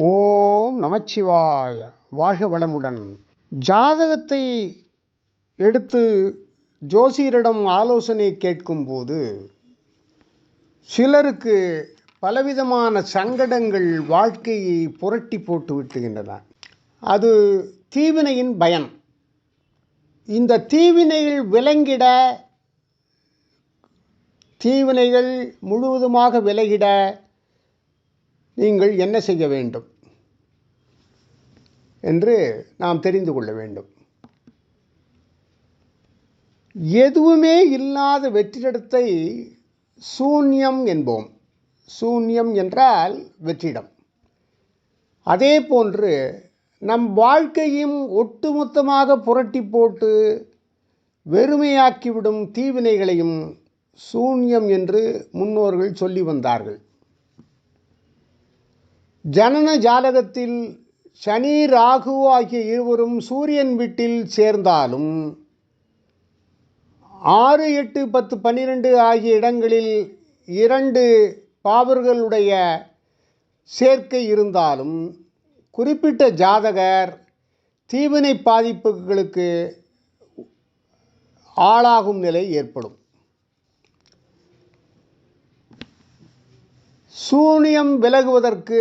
ஓம் நமச்சிவாய் வாழ்க வளமுடன். ஜாதகத்தை எடுத்து ஜோசியரிடம் ஆலோசனை கேட்கும்போது சிலருக்கு பலவிதமான சங்கடங்கள் வாழ்க்கையை புரட்டி போட்டு விட்டுகின்றன. அது தீவினையின் பயன். இந்த தீவினையில் விளங்கிட தீவினைகள் முழுவதுமாக விலகிட நீங்கள் என்ன செய்ய வேண்டும் என்று நாம் தெரிந்து கொள்ள வேண்டும். எதுவுமே இல்லாத வெற்றிடத்தை சூன்யம் என்போம். சூன்யம் என்றால் வெற்றிடம். அதே போன்று நம் வாழ்க்கையும் ஒட்டுமொத்தமாக புரட்டி போட்டு வெறுமையாக்கிவிடும் தீவினைகளையும் சூன்யம் என்று முன்னோர்கள் சொல்லி வந்தார்கள். ஜனன ஜாதகத்தில் சனி ராகு ஆகிய இருவரும் சூரியன் வீட்டில் சேர்ந்தாலும் ஆறு எட்டு பத்து பன்னிரெண்டு ஆகிய இடங்களில் இரண்டு பாவர்களுடைய சேர்க்கை இருந்தாலும் குறிப்பிட்ட ஜாதகர் தீவினை பாதிப்புகளுக்கு ஆளாகும் நிலை ஏற்படும். சூனியம் விலகுவதற்கு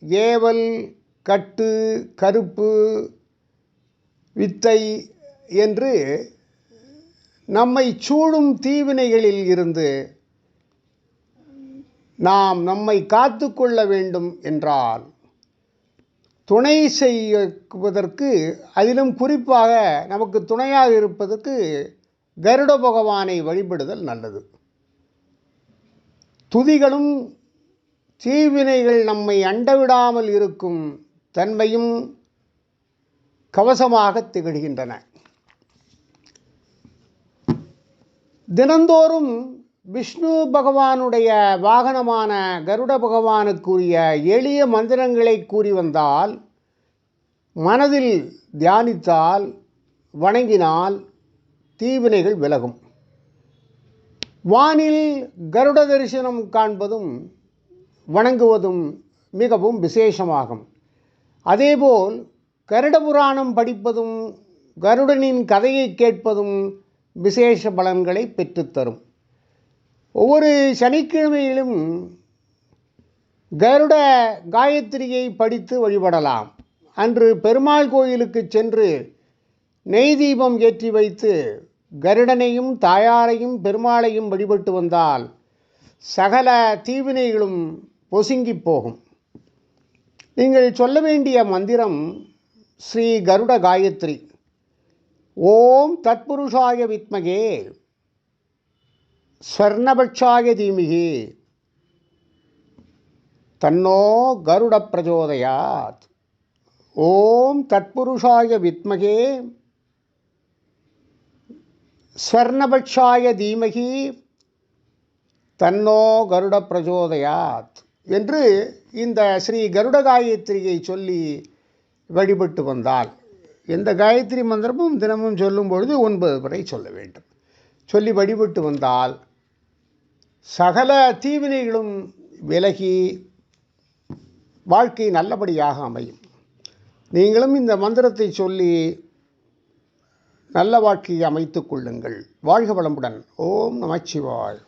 ஏவல் கட்டு கருப்பு வித்தை என்று நம்மை சூழும் தீவினைகளில் இருந்து நாம் நம்மை காத்து கொள்ள வேண்டும் என்றால் துணை செய்வதற்கு அதிலும் குறிப்பாக நமக்கு துணையாக இருப்பதற்கு கருட பகவானை வழிபடுதல் நல்லது. துதிகளும் தீவினைகள் நம்மை அண்டவிடாமல் இருக்கும் தன்மையும் கவசமாக திகழ்கின்றன. தினந்தோறும் விஷ்ணு பகவானுடைய வாகனமான கருட பகவானுக்குரிய எளிய மந்திரங்களை கூறி வந்தால் மனதில் தியானித்தால் வணங்கினால் தீவினைகள் விலகும். வானில் கருட தரிசனம் காண்பதும் வணங்குவதும் மிகவும் விசேஷமாகும். அதேபோல் கருட புராணம் படிப்பதும் கருடனின் கதையை கேட்பதும் விசேஷ பலன்களை பெற்றுத்தரும். ஒவ்வொரு சனிக்கிழமையிலும் கருட காயத்ரியை படித்து வழிபடலாம். அன்று பெருமாள் கோயிலுக்கு சென்று நெய் தீபம் ஏற்றி வைத்து கருடனையும் தாயாரையும் பெருமாளையும் வழிபட்டு வந்தால் சகல தீவினைகளும் பொசுங்கி போகும் நீங்கள் சொல்ல வேண்டிய மந்திரம் ஸ்ரீ கருட காயத்ரி. ஓம் தத்புருஷாய வித்மகே. ஸ்வர்ணபட்சாய தீமிகி. தன்னோ கருட பிரச்சோதயாத் ஓம் தத்புருஷாய வித்மகே. ஸ்வர்ணபட்சாய தீமகி. தன்னோ கருட பிரச்சோதயாத் என்று இந்த ஸ்ரீ கருட காயத்ரியை சொல்லி வழிபட்டு வந்தால் எந்த காயத்ரி மந்திரமும் தினமும் சொல்லும் பொழுது ஒன்பது முறை சொல்ல வேண்டும். சொல்லி வழிபட்டு வந்தால் சகல தீவினைகளும் விலகி வாழ்க்கை நல்லபடியாக அமையும். நீங்களும் இந்த மந்திரத்தை சொல்லி நல்ல வாழ்க்கையை அமைத்துக் கொள்ளுங்கள். வாழ்க வளமுடன். ஓம் நமச்சிவாய்.